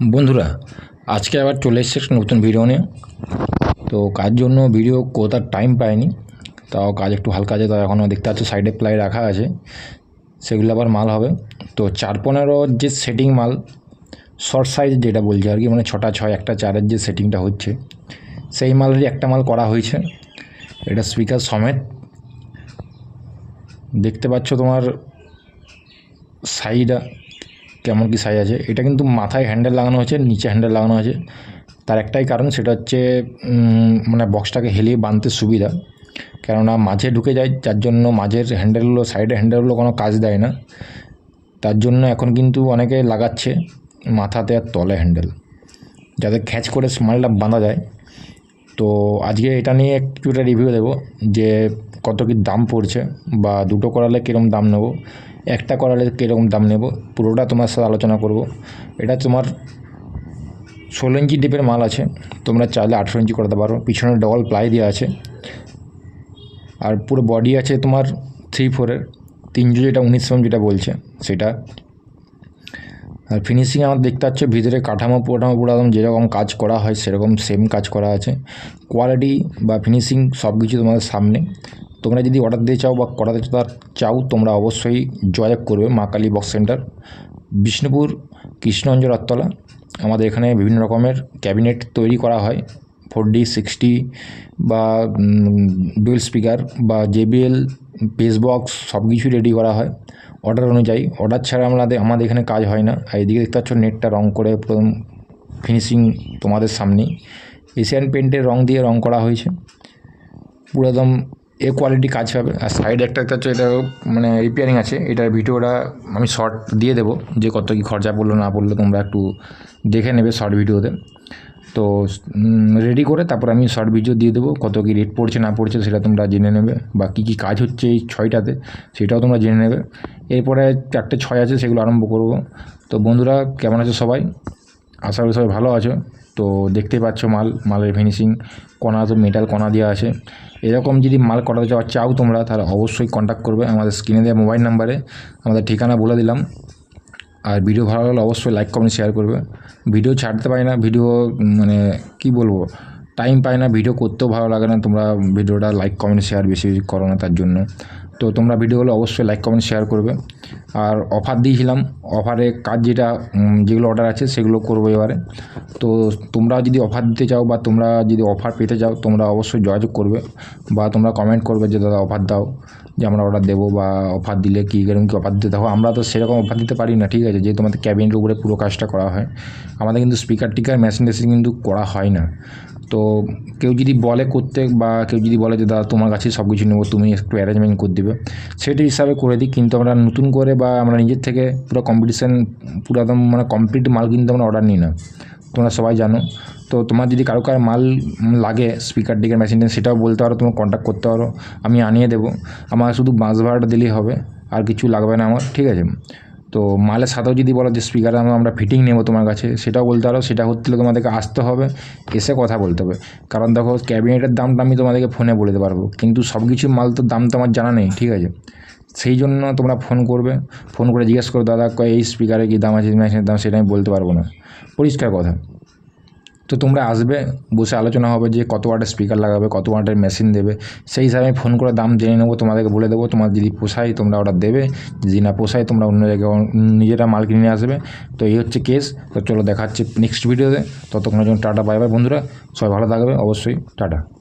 বন্ধুরা, আজকে আবার চলে এসেছে একটা নতুন ভিডিও নিয়ে। তো কাজ জন্য ভিডিও কোথার টাইম পাইনি, তাও কাজ একটু হালকা আছে, তাও এখনও দেখতে পাচ্ছ সাইডে প্লাই রাখা আছে। সেগুলো আবার মাল হবে। তো চার পনেরো যে সেটিং মাল শর্ট সাইজ যেটা বলছে আর কি মানে ছটা ছয়, একটা চারের যে সেটিংটা হচ্ছে, সেই মালেরই একটা মাল করা হয়েছে। এটা স্পিকার সমেত। দেখতে পাচ্ছ তোমার সাইড কেমন কি সাইজ আছে, এটা কিন্তু মাথায় হ্যান্ডেল লাগানো হয়েছে, নিচে হ্যান্ডেল লাগানো আছে তার একটাই কারণ, সেটা হচ্ছে মানে বক্সটাকে হেলিয়ে বাঁধতে সুবিধা। কেননা মাঝে ঢুকে যায়, যার জন্য মাঝের হ্যান্ডেলগুলো সাইডের হ্যান্ডেলগুলো কোনো কাজ দেয় না। তার জন্য এখন কিন্তু অনেকে লাগাচ্ছে মাথাতে আর তলে হ্যান্ডেল যাতে খ্যাচ করে স্মাইলটা বাঁধা যায়। তো আজকে এটা নিয়ে একটা রিভিউ দেবো, যে কত কী দাম পড়ছে বা দুটো করালে কীরকম দাম নেব? একটা করালে কীরকম দাম নেব? পুরোটা তোমার সাথে আলোচনা করব। এটা তোমার ষোলো ইঞ্চি ডিপের মাল আছে, তোমরা চাইলে আঠেরো ইঞ্চি করতে পারো। পিছনে ডবল প্লাই দেওয়া আছে। আর পুরো বডি আছে তোমার থ্রি ফোরের তিনশো যেটা উনিশ যেটা বলছে, সেটা আর ফিনিশিং আমার দেখতে পাচ্ছ, ভিতরে কাঠামো পোঠামো পুরো একদম যেরকম কাজ করা হয়, সেরকম সেম কাজ করা আছে। কোয়ালিটি বা ফিনিশিং সব কিছু তোমাদের সামনে। তোমরা যদি অর্ডার দিতে চাও বা করাতে চাও তোমরা অবশ্যই যোগাযোগ করবে মা কালী বক্স সেন্টার বিষ্ণুপুর কৃষ্ণঞ্জ রাততলা আমাদের এখানে বিভিন্ন রকমের ক্যাবিনেট তৈরি করা হয়। ফোর ডি সিক্সটি বা ডুয়েল স্পিকার বা জেবিএল বেস বক্স সব কিছুই রেডি করা হয় অর্ডার অনুযায়ী। অর্ডার ছাড়া আমাদের আমাদের এখানে কাজ হয় না। আর এদিকে দেখতে পাচ্ছ নেটটা রং করে পুরো ফিনিশিং তোমাদের সামনেই এশিয়ান পেন্টের রং দিয়ে রং করা হয়েছে। পুরো একদম এ কোয়ালিটি কাজ পাবে আর সাইডে একটা দেখতে পাচ্ছ এটা মানে রিপেয়ারিং আছে। এটার ভিডিওটা আমি শর্ট দিয়ে দেবো। যে কত কী খরচা পড়ল না পড়ল তোমরা একটু দেখে নেবে শর্ট ভিডিওতে তো রেডি করে তারপর আমি শর্ট ভিডিও দিয়ে দেবো। কত কী রেট পড়ছে, না পড়ছে সেটা তোমরা জেনে নেবে বা কী কী কাজ হচ্ছে এই ছয়টাতে, সেটাও তোমরা জেনে নেবে। এরপরে চারটে ছয় আছে, সেগুলো আরম্ভ করব। তো বন্ধুরা, কেমন আছো সবাই? আশা করি সবাই ভালো আছো। তো দেখতেই পাচ্ছ মাল, মালের ফিনিশিং কণা তো মেটাল কণা দেওয়া আছে। এরকম যদি মাল করাতে যাওয়া চাও তোমরা, তাহলে অবশ্যই কন্ট্যাক্ট করবে আমাদের স্ক্রিনে দেওয়া মোবাইল নাম্বারে আমাদের ঠিকানা বলে দিলাম। আর ভিডিও ভালো লাগলে অবশ্যই লাইক কমেন্ট শেয়ার করবে। ভিডিও ছাড়তে পারি না, ভিডিও মানে কি বলব টাইম পাই না, ভিডিও করতেও ভালো লাগে না। তোমরা ভিডিওটা লাইক কমেন্ট শেয়ার বেশি করো না তার জন্য। তো তোমরা ভিডিওগুলো অবশ্যই লাইক কমেন্ট শেয়ার করবে। আর অফার দিয়েছিলাম অফারে কাজ যেটা যেগুলো অর্ডার আছে সেগুলো করব এবারে। তো তোমরা যদি অফার দিতে চাও বা তোমরা যদি অফার পেতে চাও, তোমরা অবশ্যই যোগাযোগ করবে বা তোমরা কমেন্ট করবে যে, দাদা অফার দাও। যে আমরা অর্ডার দেবো বা অফার দিলে কী এরকম কী অফার দিতে, দেখো আমরা তো সেরকম অফার দিতে পারি না, ঠিক আছে? যেহেতু আমাদের ক্যাবিনের উপরে পুরো কাজটা করা হয়। আমাদের কিন্তু স্পিকার টিকার মেশিন টেশিন কিন্তু করা হয় না। তো কেউ যদি বলে করতে বা কেউ যদি বলে যে, দাদা, তোমার কাছে সব কিছু নেব, তুমি একটু অ্যারেঞ্জমেন্ট করে দিবে। সেটি হিসাবে করে দিই, কিন্তু আমরা নতুন করে বা আমরা নিজের থেকে পুরো কম্পিটিশান পুরো একদম মানে কমপ্লিট মাল কিন্তু আমরা অর্ডার নিই না। তোমরা সবাই জানো। তো তোমার যদি কারও কারও মাল লাগে স্পিকার ডিকের মেশিন সেটাও বলতে পারো, তোমার কন্ট্যাক্ট করতে পারো, আমি আনিয়ে দেবো। আমার শুধু বাঁশ ভাড়াটা দিলেই হবে, আর কিছু লাগবে না আমার, ঠিক আছে? তো মালের সাথেও যদি বলো যে স্পিকার আমরা ফিটিং নেব তোমার কাছে, সেটাও বলতে পারো, সেটা হতে হলে তোমাদেরকে আসতে হবে, এসে কথা বলতে হবে। কারণ দেখো, ক্যাবিনেটের দামটা আমি তোমাদেরকে ফোনে বলে দিতে পারব, কিন্তু সব কিছু মাল তো দাম তো আমার জানা নেই, ঠিক আছে? সেই জন্য তোমরা ফোন করবে ফোন করে জিজ্ঞেস করো, দাদা এই স্পিকারে কী দাম আছে মেশিনের দাম? সেটা আমি বলতে পারব না। পরিষ্কার কথা। তো তোমরা আসবে, বসে আলোচনা হবে যে কত ওয়াটের স্পিকার লাগাবে, কত ওয়াটের মেশিন দেবে। সেই হিসাবে ফোন করে দাম জেনে নেব, তোমাদেরকে বলে দেবো, তোমার যদি পোষায় তোমরা অর্ডার দেবে যদি না পোষায় তোমরা অন্য জায়গায় নিজেরা মাল কিনে আসবে। তো এই হচ্ছে কেস তো চলো দেখাচ্ছি নেক্সট ভিডিওতে ততক্ষণের জন্য টাটা বাই বন্ধুরা, সবাই ভালো থাকবে, অবশ্যই টাটা।